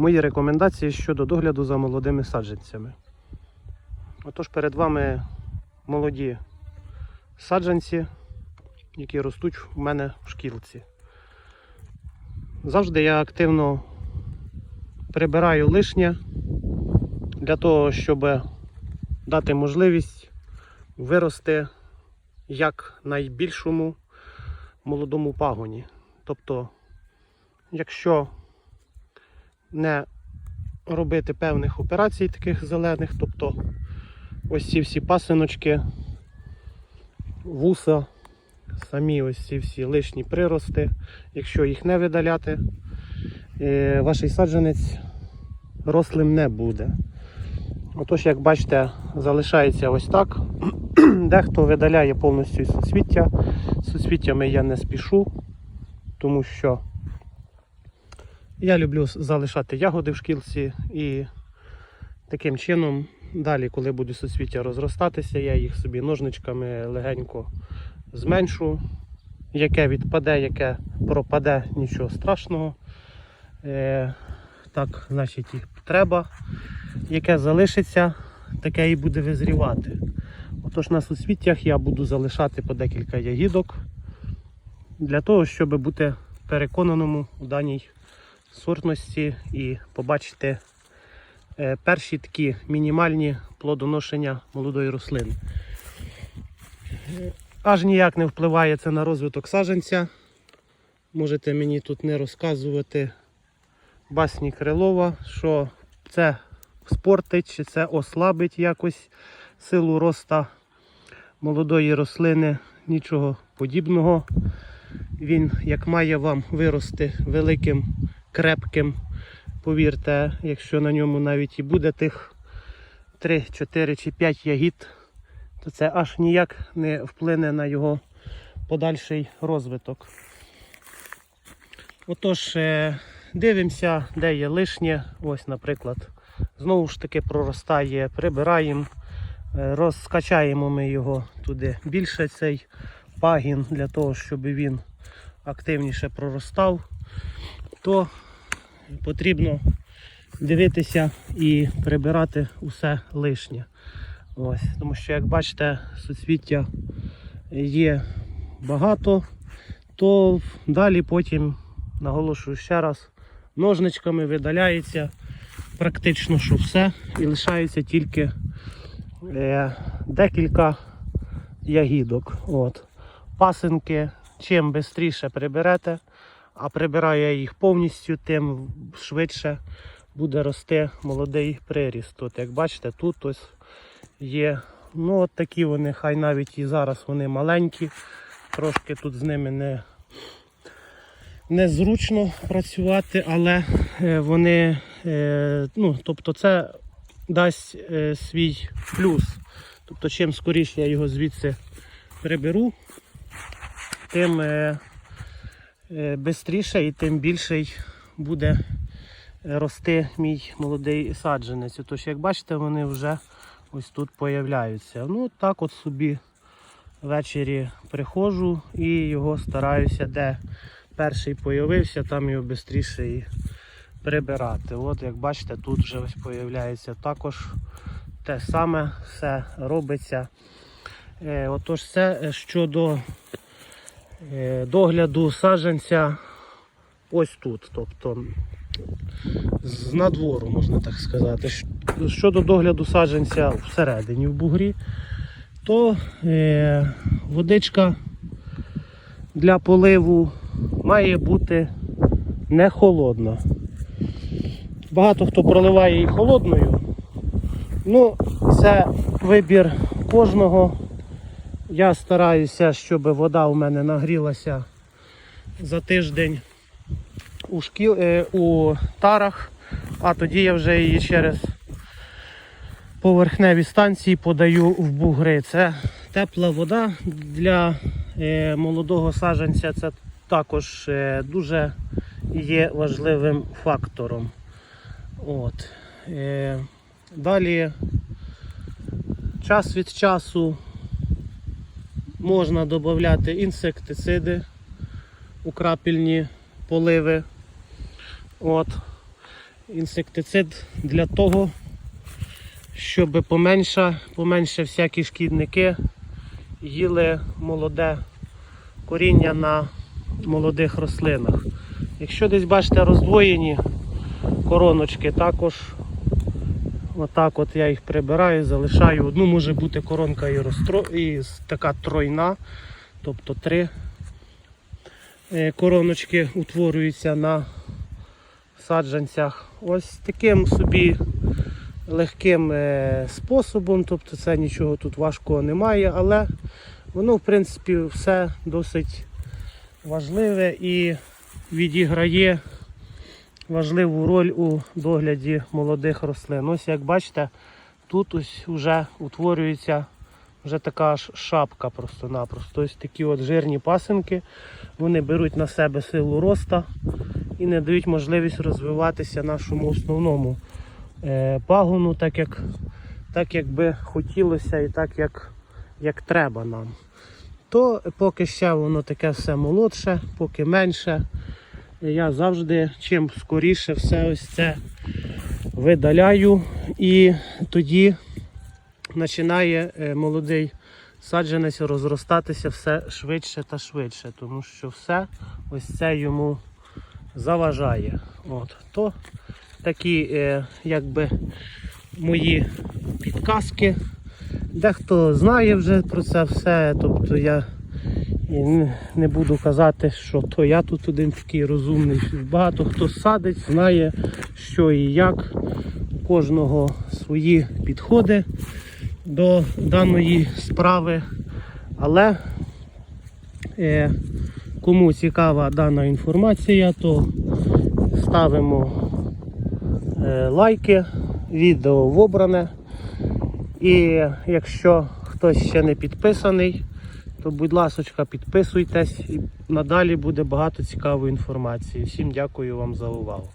мої рекомендації щодо догляду за молодими саджанцями. Отож, перед вами молоді саджанці, які ростуть у мене в шкілці. Завжди я активно прибираю лишнє для того, щоб дати можливість вирости як найбільшому молодому пагоні. Тобто, якщо не робити певних операцій таких зелених, тобто ось ці всі пасиночки, вуса, самі ось ці всі лишні прирости, якщо їх не видаляти, е, ваш саджанець рослим не буде. Отож, як бачите, залишається ось так. Дехто видаляє повністю суцвіття. З суцвіттями я не спішу, тому що я люблю залишати ягоди в шкілці і таким чином, далі, коли буде суцвіття розростатися, я їх собі ножничками легенько зменшу. Яке відпаде, яке пропаде, нічого страшного. Е, так, значить, їх треба. Яке залишиться, таке і буде визрівати. Отож на суцвіттях я буду залишати по декілька ягідок для того, щоб бути переконаному у даній сортності і побачити е, перші такі мінімальні плодоношення молодої рослини. Аж ніяк не впливає це на розвиток саджанця. Можете мені тут не розказувати басні Крилова, що це спортить чи це ослабить якось силу роста молодої рослини. Нічого подібного. Він як має вам вирости великим, крепким, повірте, якщо на ньому навіть і буде тих 3, 4 чи 5 ягід, то це аж ніяк не вплине на його подальший розвиток. Отож, е, дивимося, де є лишнє. Ось, наприклад, знову ж таки проростає, прибираємо, е, розкачаємо ми його туди більше цей пагін для того, щоб він активніше проростав, то потрібно дивитися і прибирати усе лишнє. Ось, тому що, як бачите, суцвіття є багато, то далі потім, наголошую ще раз, ножничками видаляється практично що все і лишається тільки е, декілька ягідок. От. Пасинки чим швидше приберете, а прибираю я їх повністю, тим швидше буде рости молодий приріст. От як бачите, тут ось є. Ну от такі вони, хай навіть і зараз вони маленькі, трошки тут з ними не, незручно працювати, але е, вони, е, ну, тобто це дасть е, свій плюс. Тобто, чим скоріше я його звідси приберу, тим е, е, бистріше і тим більший буде рости мій молодий саджанець. Тож, як бачите, вони вже ось тут появляються. Ну, так от собі ввечері приходжу і його стараюся, де перший появився, там його швидше і прибирати. От як бачите, тут вже ось появляється також те саме все робиться. Е, Отож, це е, щодо е, догляду саджанця ось тут. Тобто з надвору, можна так сказати. Щодо догляду саджанця всередині в бугрі, то е, водичка для поливу має бути не холодна. Багато хто проливає її холодною. Ну, це вибір кожного. Я стараюся, щоб вода у мене нагрілася за тиждень у, шкіл, е, у тарах, а тоді я вже її через поверхневі станції подаю в бугри. Це тепла вода для е, молодого саджанця. Це також е, дуже є важливим фактором. От. Далі час від часу можна додати інсектициди у крапельні поливи. От. інсектицид для того, щоб поменше, поменше всякі шкідники їли молоде коріння на молодих рослинах. Якщо десь бачите роздвоєні короночки, також отак от я їх прибираю, залишаю. Одну може бути коронка і, розстро... і така тройна, тобто три е, короночки утворюються на саджанцях. Ось таким собі легким е, способом, тобто це нічого тут важкого немає, але воно в принципі все досить важливе і відіграє важливу роль у догляді молодих рослин. Ось як бачите, тут ось вже утворюється вже така ж шапка просто-напросто. Ось такі от жирні пасинки, вони беруть на себе силу роста і не дають можливість розвиватися нашому основному е, пагону, так як, так як би хотілося і так як, як треба нам. То поки ще воно таке все молодше, поки менше. Я завжди чим скоріше все ось це видаляю і тоді починає е, молодий саджанець розростатися все швидше та швидше, тому що все ось це йому заважає. От. То такі е, якби мої підказки. Дехто знає вже про це все, тобто я і не- буду казати, що то я тут один такий розумний. Багато хто садить, знає, що і як. У кожного свої підходи до даної справи. Але е, кому цікава дана інформація, то ставимо е, лайки, відео в обране. І якщо хтось ще не підписаний, то будь ласка, підписуйтесь і надалі буде багато цікавої інформації. Всім дякую вам за увагу.